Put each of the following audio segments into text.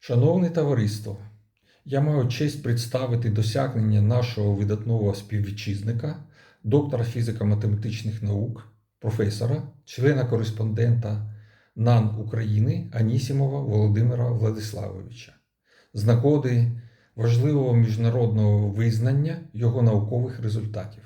Шановне товариство, я маю честь представити досягнення нашого видатного співвітчизника, доктора фізико-математичних наук, професора, члена-кореспондента НАН України Анісімова Володимира Владиславовича з нагоди важливого міжнародного визнання його наукових результатів.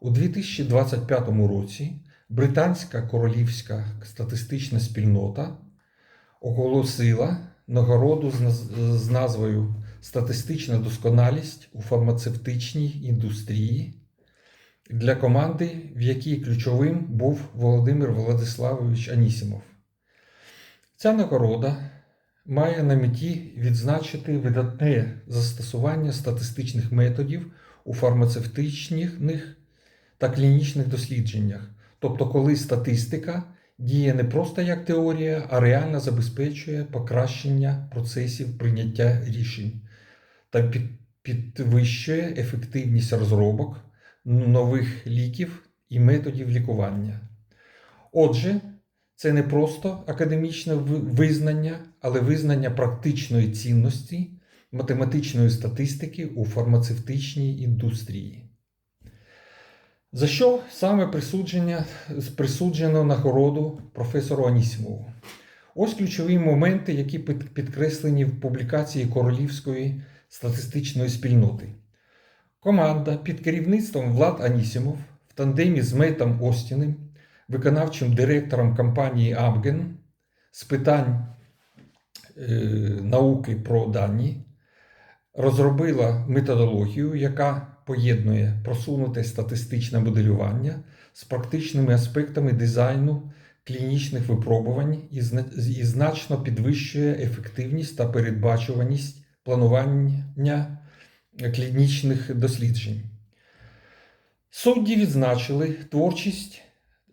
У 2025 році Британська королівська статистична спільнота оголосила нагороду з назвою Статистична досконалість у фармацевтичній індустрії для команди, в якій ключовим був Володимир Владиславович Анісімов. Ця нагорода має на меті відзначити видатне застосування статистичних методів у фармацевтичних та клінічних дослідженнях, тобто коли статистика діє не просто як теорія, а реально забезпечує покращення процесів прийняття рішень та підвищує ефективність розробок нових ліків і методів лікування. Отже, це не просто академічне визнання, але визнання практичної цінності математичної статистики у фармацевтичній індустрії. За що саме присудження, присуджено нагороду професору Анісімову? Ось ключові моменти, які підкреслені в публікації Королівської статистичної спільноти. Команда під керівництвом Влад Анісімов в тандемі з Метом Остіним, виконавчим директором компанії Амген з питань е, науки про дані, розробила методологію, яка поєднує просунуте статистичне моделювання з практичними аспектами дизайну клінічних випробувань і значно підвищує ефективність та передбачуваність планування клінічних досліджень. Судді відзначили творчість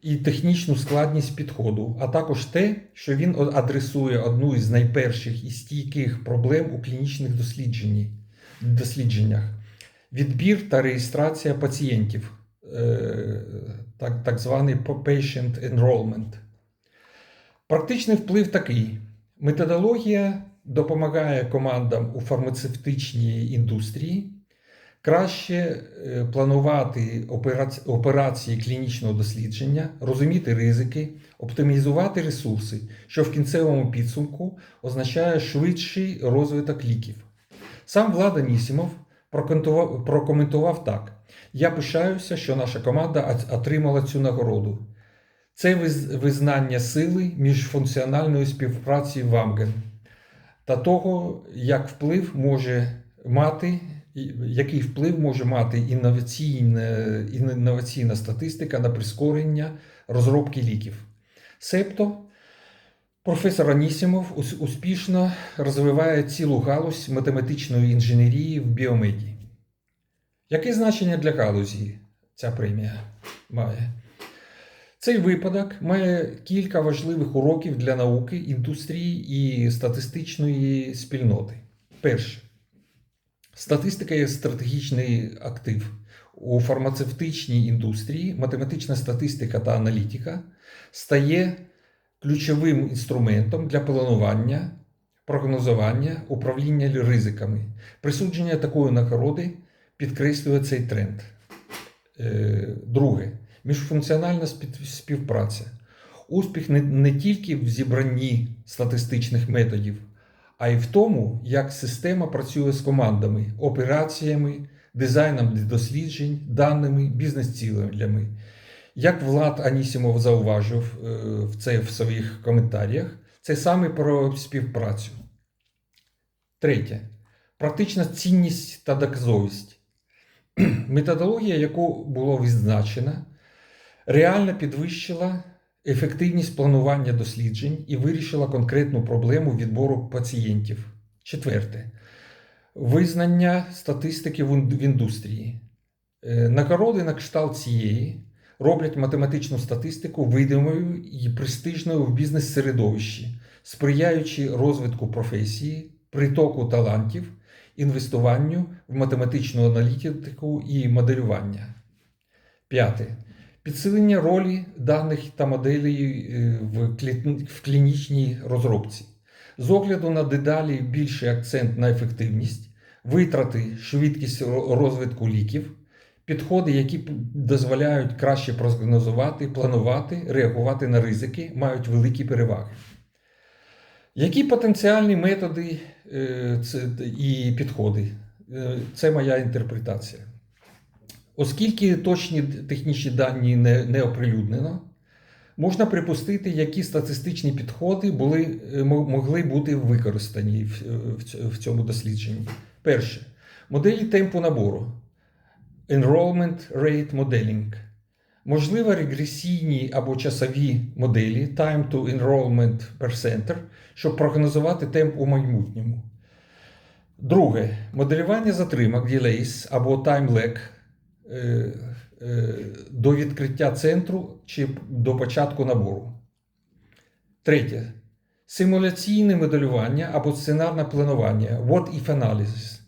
і технічну складність підходу, а також те, що він адресує одну із найперших і стійких проблем у клінічних дослідженнях відбір та реєстрація пацієнтів, е, так, так званий patient enrollment. Практичний вплив такий: методологія допомагає командам у фармацевтичній індустрії краще е, планувати операції клінічного дослідження, розуміти ризики, оптимізувати ресурси, що в кінцевому підсумку означає швидший розвиток ліків. Сам Влад Анісімов прокоментував, так: Я пишаюся, що наша команда отримала цю нагороду. Це визнання сили міжфункціональної співпраці в Амген та того, як вплив може мати, який вплив може мати інноваційна, інноваційна статистика на прискорення розробки ліків. Себто професор Анісімов успішно розвиває цілу галузь математичної інженерії в біомеді. Яке значення для галузі ця премія має? Цей випадок має кілька важливих уроків для науки, індустрії і статистичної спільноти. Перше. Статистика є стратегічний актив. У фармацевтичній індустрії математична статистика та аналітика стає ключовим інструментом для планування, прогнозування, управління ризиками. Присудження такої нагороди підкреслює цей тренд. Е, Друге, міжфункціональна співпраця. Успіх не, тільки в зібранні статистичних методів, а й в тому, як система працює з командами, операціями, дизайном досліджень, даними, бізнес-цілями. Як Влад Анісімов зауважив е, в це в своїх коментарях, це саме про співпрацю. Третє. Практична цінність та доказовість. Методологія, яку було відзначено, реально підвищила ефективність планування досліджень і вирішила конкретну проблему відбору пацієнтів. Четверте. Визнання статистики в індустрії. Е, Нагороди на кшталт цієї роблять математичну статистику видимою і престижною в бізнес-середовищі, сприяючи розвитку професії, притоку талантів, інвестуванню в математичну аналітику і моделювання. П'яте. Підсилення ролі даних та моделей е, в клінічній розробці. З огляду на дедалі більший акцент на ефективність, витрати, швидкість розвитку ліків, підходи, які дозволяють краще прогнозувати, планувати, реагувати на ризики, мають великі переваги. Які потенціальні методи е, і підходи? Е, Це моя інтерпретація. Оскільки точні технічні дані не, не оприлюднено, можна припустити, які статистичні підходи були, е, могли бути використані в цьому дослідженні. Перше, моделі темпу набору. Enrollment Rate Modeling. Можливо, регресійні або часові моделі Time to Enrollment per Center, щоб прогнозувати темп у майбутньому. Друге, моделювання затримок delays або time lag е, е, до відкриття центру чи до початку набору. Третє. Симуляційне моделювання або сценарне планування What if analysis.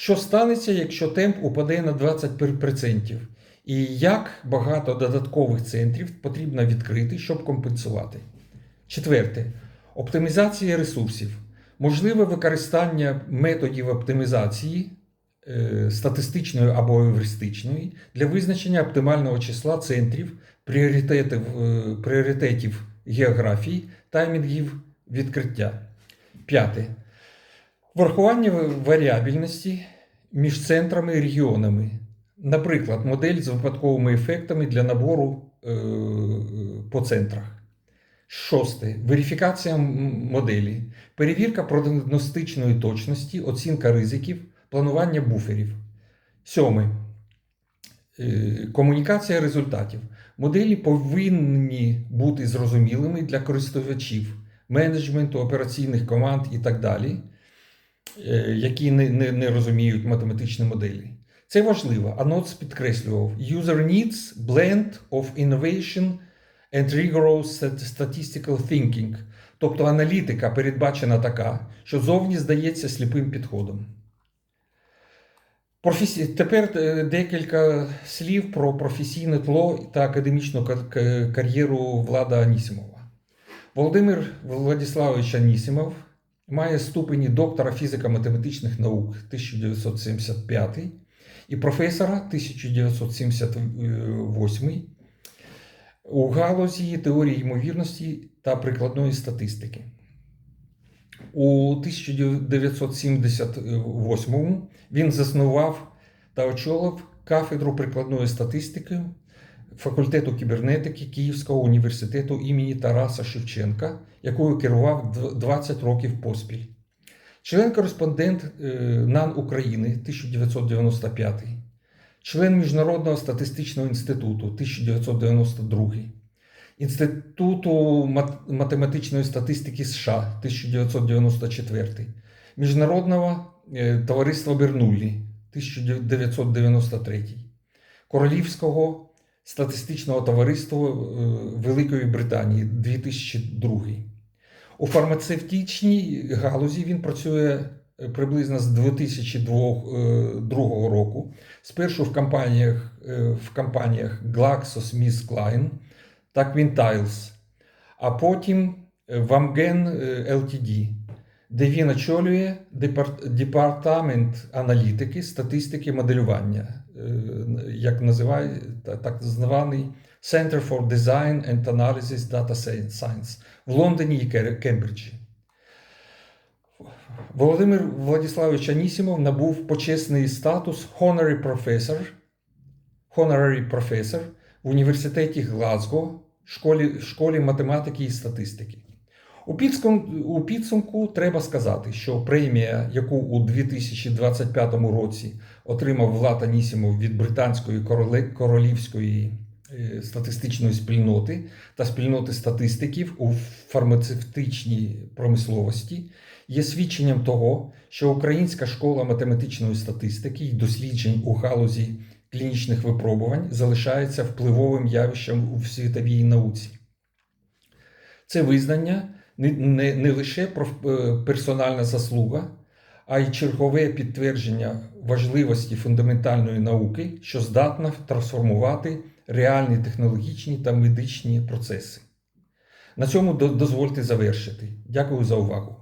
Що станеться, якщо темп упаде на 20%? І як багато додаткових центрів потрібно відкрити, щоб компенсувати? Четверте. Оптимізація ресурсів. Можливе використання методів оптимізації е, статистичної або евристичної для визначення оптимального числа центрів, пріоритетів, е, пріоритетів географії, таймінгів відкриття. П'яте. Врахування варіабільності між центрами і регіонами. Наприклад, модель з випадковими ефектами для набору е, по центрах. Шосте. Верифікація моделі. Перевірка прогностичної точності, оцінка ризиків, планування буферів. Сьоме. Е, Комунікація результатів. Моделі повинні бути зрозумілими для користувачів, менеджменту, операційних команд і так далі, які не, не, не розуміють математичні моделі. Це важливо. Аноц підкреслював: User needs blend of innovation and rigorous statistical thinking. Тобто аналітика передбачена така, що зовні здається сліпим підходом. Професі... Тепер е, декілька слів про професійне тло та академічну ка- ка- кар'єру Влада Анісімова. Володимир Владиславович Анісімов має ступені доктора фізико-математичних наук 1975 і професора 1978 у галузі теорії ймовірності та прикладної статистики. У 1978 він заснував та очолив кафедру прикладної статистики факультету кібернетики Київського університету імені Тараса Шевченка, якою керував 20 років поспіль. Член-кореспондент е, НАН України 1995, член Міжнародного статистичного інституту 1992, Інституту математичної статистики США 1994, Міжнародного е, товариства Бернуллі 1993, Королівського статистичного товариства е, Великої Британії 2002. У фармацевтичній галузі він працює е, приблизно з 2002 е, року. Спершу в компаніях, в компаніях GlaxoSmithKline та Quintiles, а потім в Amgen Ltd, де він очолює департамент аналітики, статистики, моделювання, е, як називає так званий Center for Design and Analysis Data Science в Лондоні і Кембриджі. Володимир Владиславович Анісімов набув почесний статус Honorary Professor, Honorary Professor в університеті Глазго, школі, школі математики і статистики. У підсумку, у підсумку треба сказати, що премія, яку у 2025 році отримав Влад Анісімов від Британської королівської е, статистичної спільноти та спільноти статистиків у фармацевтичній промисловості, є свідченням того, що Українська школа математичної статистики і досліджень у галузі клінічних випробувань залишається впливовим явищем у світовій науці. Це визнання не, не, не лише е, персональна заслуга, а й чергове підтвердження важливості фундаментальної науки, що здатна трансформувати реальні технологічні та медичні процеси. На цьому дозвольте завершити. Дякую за увагу.